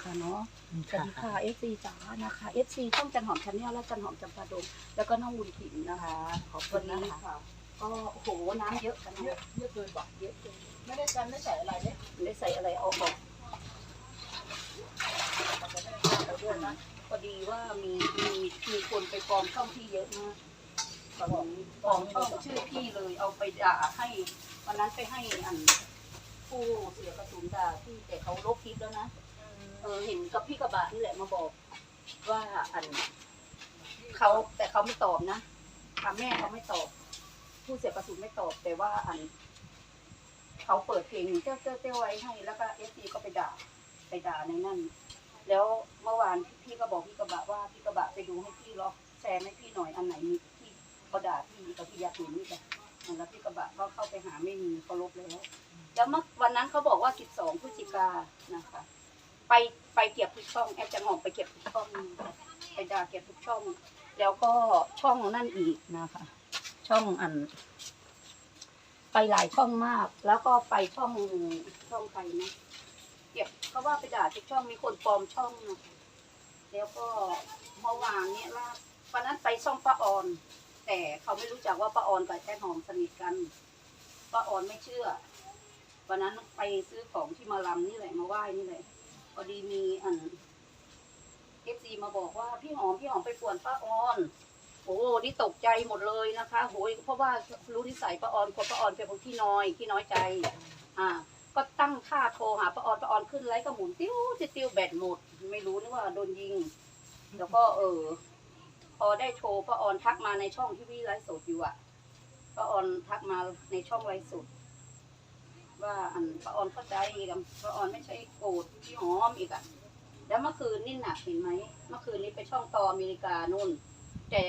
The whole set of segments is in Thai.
นะคะเนาะสวัสค่ะดีค่ะ FC จ๋านะคะ FC ช่องจันหอมชันแนลและจันหอมจำปาดงแล้วก็น้องวุ้นถิ่นนะคะ ขอบคุวันณนะนี้คะก็โอ้โหน้ำเยอะกันเยอะนะเยอะเกินบอกเยอะเกินไม่ได้กันไม่ใส่อะไรเนี่ยได้ใส่อะไรเอาออกมันจะได้ข้าวไปด้วยนะพอดีว่ามีมีมีคนไปปลอมช่องพี่เยอะมากปลอมปลอมช่องชื่อพี่เลยเอาไปด่าให้วันนั้นไปให้อันผู้เสียกระสุนด่าที่แต่เขาลบคลิปแล้วนะ เออเห็นกับพี่กระบะนี่แหละมาบอก ว่าอันเขาแต่เขาไม่ตอบนะทางแม่เขาไม่ตอบ ผู้เสียประสุนไม่ตอบ แต่ว่าอัน เขาเปิดเพลงเจ้าเจ้าเจ้าไว้ให้ แล้วก็เอฟซีก็ไปด่า ไปด่าในนั่น แล้วเมื่อวานพี่ก็บอกพี่กระบะว่าพี่กระบะไปดูให้พี่ล็อกแชร์ให้พี่หน่อยอันไหนมีที่เขาด่าพี่กับพี่ยักษ์หนูนี่จ้ะแล้วพี่กระบะก็เข้าไปหาไม่มีเขาลบแล้ว แล้วเมื่อวันนั้นเขาบอกว่าสิบสองพฤศจิกานะคะ ไปไปเก็บทุกช่องแอปจะหอมไปเก็บทุกช่องไปด่าเก็บทุกช่อง แล้วก็ช่องนั่นอีกนะคะ ช่องอัน ไปหลายช่องมาก แล้วก็ไปช่องช่องใครนะเก็บเขาว่าไปด่าทุกช่องมีคนปลอมช่องนะแล้วก็เมื่อวานเนี่ยล่าวันนั้นไปช่องป้าออน แต่เขาไม่รู้จักว่าป้าออนกับแค่หอมสนิทกันป้าออนไม่เชื่อวันนั้นไปซื้อของที่มาลำนี่แหละมาไหว้นี่แหละ อดีมีอันเอฟซีมาบอกว่าพี่หอมพี่หอมไปป่วนป้าออน โอ้นี่ตกใจหมดเลยนะคะโหยเพราะว่ารู้นิสัยป้าออนคนป้าออนเป็นคนที่น้อยที่น้อยใจ อ่า ก็ตั้งท่าโทรหาป้าออนป้าออนขึ้นไลฟ์ก็หมุนติ้วติ้วแบตหมด ไม่รู้นึกว่าโดนยิง แล้วก็เออพอได้โทรป้าออนทักมาในช่องที่พี่ไลฟ์สดอยู่อะป้าออนทักมาในช่องไลฟ์สด ว่าอันป้าออนเข้าใจกับป้าออนไม่ใช่โกรธพี่หอมอีกอะแล้วเมื่อคืนนี่หนักเห็นไหมเมื่อคืนนี้ไปช่องต่ออเมริกานู่น แต่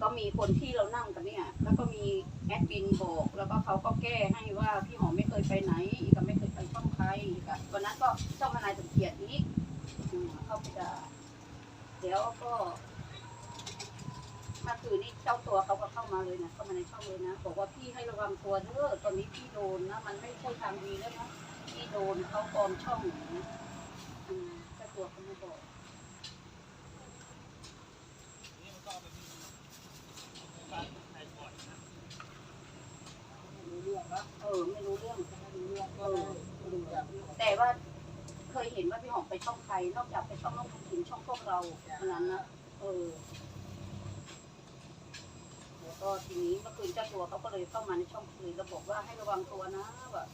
ก็มีคนที่เรานั่งกันเนี่ย แล้วก็มีแอดมินบอกแล้วก็เขาก็แก้ให้ว่าพี่หอมไม่เคยไปไหน อีกก็ไม่เคยไปช่องใครอีกอะวันนั้นก็ช่องทนายสมเกียรตินี้อืมเข้าไปด่าแล้วก็ นี้เจ้าตัวเขาก็เข้ามาเลยนะเข้ามาในช่องเลยนะบอกว่าพี่ให้ระวังตัวเด้อตอนนี้พี่โดนนะมันไม่ใช่ทางดีแล้วนะพี่โดนเขาปลอมช่องนะอืมเจ้าตัวเขามาบอกรู้เรื่อนเออไม่รู้เรื่องเรื่อแต่ว่าเคยเห็นว่าพี่หอมไปช่องใครนอกจากไปช่องน้องถินช่องพวกเราเท่านั้นนะเออ ก็ทีนี้เมื่อคืนเจ้าตัวเขาก็เลยเข้ามาในช่องคุยแล้วบอกว่าให้ระวังตัวนะแบบ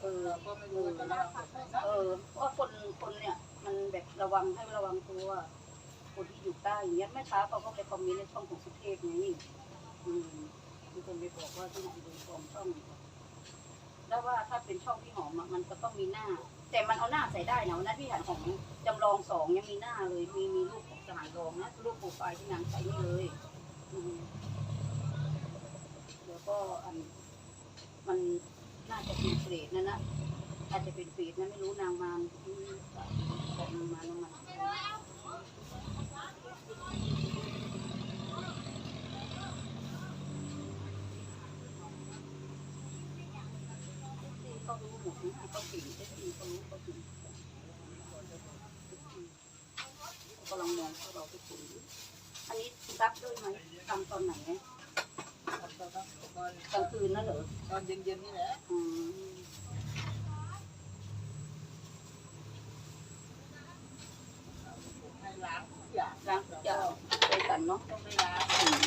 เออเราก็ไม่รู้ว่าจะเล่าอะไรนะเออเพราะคนคนเนี่ยมันแบบระวังให้ระวังตัว คนที่อยู่ใต้อย่างเงี้ยแม่ค้าเขาก็ไปคอมเมนต์ในช่องของสุเทพไงอืมมีคนไปบอกว่าที่ไหนโดนปลอมช่องแล้วว่าถ้าเป็นช่องพี่หอมมันก็ต้องมีหน้า แต่มันเอาหน้าใส่ได้นะนนั้นพี่หันของจำลองสองยังมีหน้าเลยมีมีรูปของทหารรองนะรูปโปรไฟล์ที่นางใส่นี่เลยอืมแล้วก็อัน มันน่าจะ เป็นเฟรดนั่นนะอาจจะเป็นเฟรดนะไม่รู้นางมารอืมบอกนางมารนางมารที่เขารู้หมดนะเขาเก่งที่เขารู้เขาถึงก็ลองมองเขาเราทุกคนอันนี้รับด้วยไหมทำตอนไหนเนี่ย ตอนนั้นตอน กลางคืนนั่นเหรอตอนเย็นๆนี่แหละอืมให้ล้างทุกอย่างล้างทุกอย่างไปกันเนาะต้องไม่ล้างอืม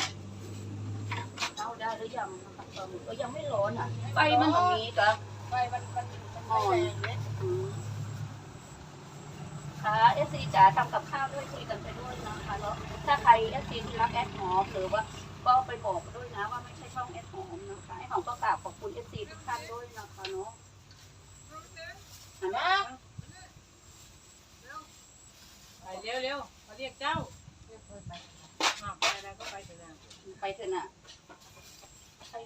เอาได้หรือยังนะคะเออก็ยังไม่ร้อนอะไฟมันตรงนี้ก็ไฟมันมันมันไม่แรงเลยอืมค่ะเอสซีจ๋าทำกับข้าวด้วยคุยกันไปด้วยนะคะเนาะถ้าใครเอสซีที่รักแอดหอมหรือว่าก็ไปบอกด้วยนะว่าไม่ใช่ช่องแอดหอมนะคะไอหอมก็กราบขอบคุณเอสซีทุกท่านด้วยนะคะเนาะอันนะ ไปเร็วเร็วๆมาเรียกเจ้าอ้าวไปแล้วก็ไปเถอะนะ ไปเถอะน่ะไปเถอะไปเถอะ สวัสดีค่ะเอา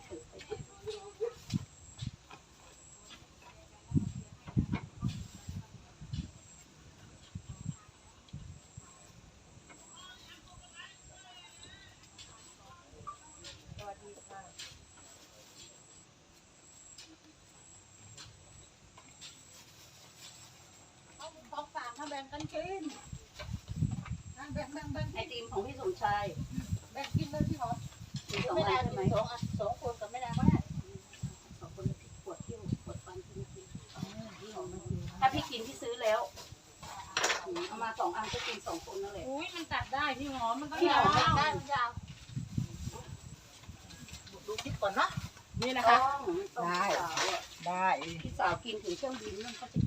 ของฝากถ้าแบงค์กันกินนั่งแบ่งแบ่งแบ่งไอติมของพี่สมชายแบ่งกินเลยพี่หอมมีสองไม่อัได้นใช่ไหมสองอันสองคนกับไม่ได้ก็ได้ สองคนพี่ปวดเที่ยวปวดฟันกินกินถ้าพี่กินพี่ซื้อแล้วอื มเอามาสองอันก็กินสองคนนั่นแหละอุ้ยมันตัดได้พี่หอมมันก็พี่ยาหอวมได้ยาวดูคลิปก่อนเนาะนี่นะต้คะองต้องพี่สาวอะได้พี่สาวกินถึงเครื่องบินนั่นก็จะ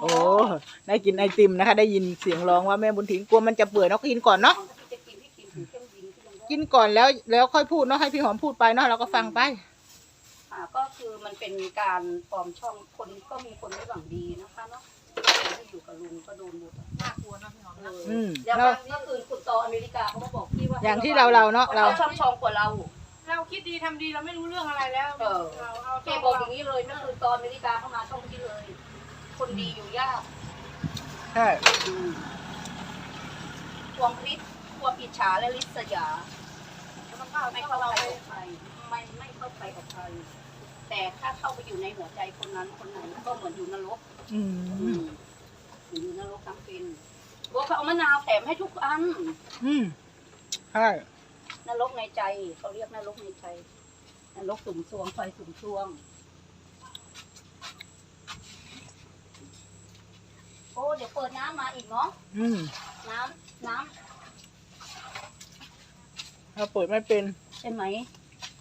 โอ้ได้กินไอติมนะคะ ได้ยินเสียงร้องว่าแม่บุญถิงกลัวมันจะเปื่อยเนาะกินก่อนเนาะพี่จะกินพี่กินถึงเครื่องบินที่ยังกินก่อนแล้วแล้วค่อยพูดเนาะให้พี่หอมพูดไปเนาะเราก็ฟังไปอ่าก็คือมันเป็นการปลอมช่องคนก็มีคนไม่หวังดีนะคะเนาะคนที่ อยู่กับลุงก็โดนหมดอะน่ากลัวเนอะพี่หอมเอเนอะออืมแล้วเราก็คือคุณตออเมริกาเขาก็บอกพี่ว่าอย่างที่เราเราเนาะเราเราช่องชองกว่าเรา เราคิดดีทำดีเราไม่รู้เรื่องอะไรแล้วเออ เราเอาแกบอกอย่างนี้เลยนั่นคือตอนอเมริกาเข้ามาช่องที่เลย คนดีอยู่ยากใช่ความคิดความอิจฉาและริษยามันก็ไม่ไม่เข้าเข้าไปเราไปกับใครไม่ไม่เข้าไปกับใคร แต่ถ้าเข้าไปอยู่ในหัวใจคนนั้นคนไหนก็เหมือนอยู่นรกอืมอืมอยู่นรกทั้งเป็นบัวเขาเอามะนาวแถมให้ทุกอัน อืมใช่นรกในใจเขาเรียกนรกในใจนรกสุ่มซวงไฟสุ่มซวง โอ้ เดี๋ยวเปิดน้ำมาอีกเนาะอืมน้ำน้เราเปิดไม่เป็นำใช่ไหม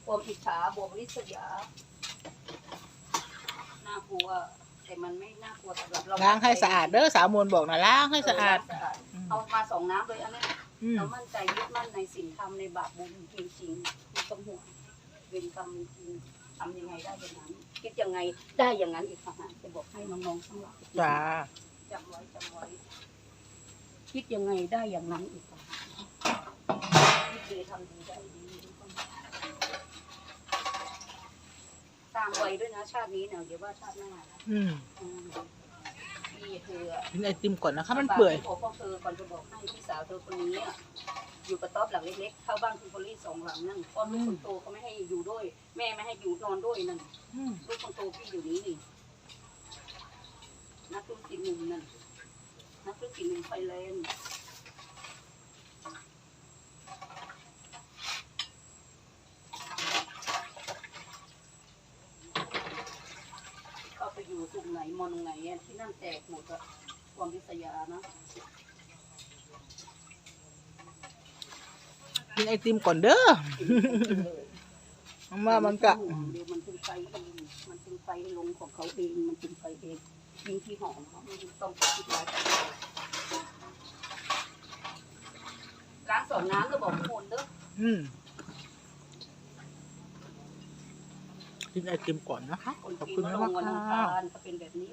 ความอิจฉาบวกริษยาน่ากลัว แต่มันไม่น่ากลัวสำหรับเราล้างให้สะอาดเด้อสาวมวลบอกนะล้างให้สะอาดเล้งสะอาดเอามาสองน้ำเลยอันนี้อืมเรามั่นใจยึดมั่นในสิ่งทำในบาปบุญจริงๆไม่ต้องห่วงเวรกรรมจริงทำยังไงได้อย่างนั้น คิดยังไงได้อย่างนั้นอีกทหารจะบอกให้น้องๆทั้งหลายจ้าจำไว้จำไว้คิดยังไงได้อย่างนั้นอีกทหารคิดดีทำดีได้ดี ตามไว้ด้วยนะชาตินี้เนี่ยเดี๋ยวว่าชาติหน้านะอืมอืมพี่เธออะกินไอติมก่อนนะคะมันเปื่อยฝากให้พ่อเธอก่อนจะบอกให้พี่สาวเธอคนนี้อะอยู่กระต๊อบหลังเล็กๆเข้าบ้านคุณพอลี่สองหลังนั่นพ่อลูกคนโตเขาไม่ให้อยู่ด้วย แม่ไม่ให้อยู่นอนด้วยนั่น อืมลูกคนโตพี่อยู่นี้นี่นักธุรกิจหนุ่มนั่นนักธุรกิจหนุ่มไฟแรงเข้าไปอยู่ สุขไหนมอนไหนอะที่นั่นแตกหมดอะความริษยานะกินไอติมก่อนเด้อเพรามันก็เดี๋ยวมันเป็นไฟเองมันเป็นไฟลงของเขาเองมันเป็นไฟเองยิ่งที่หอมเขาไม่ต้องคิดร้ายกันล้างสองน้ำก็บอกทุกคนเด้ออืมกินไอติมก่อนนะคะขอบคุณมากค่ะ ก็เป็นแบบนี้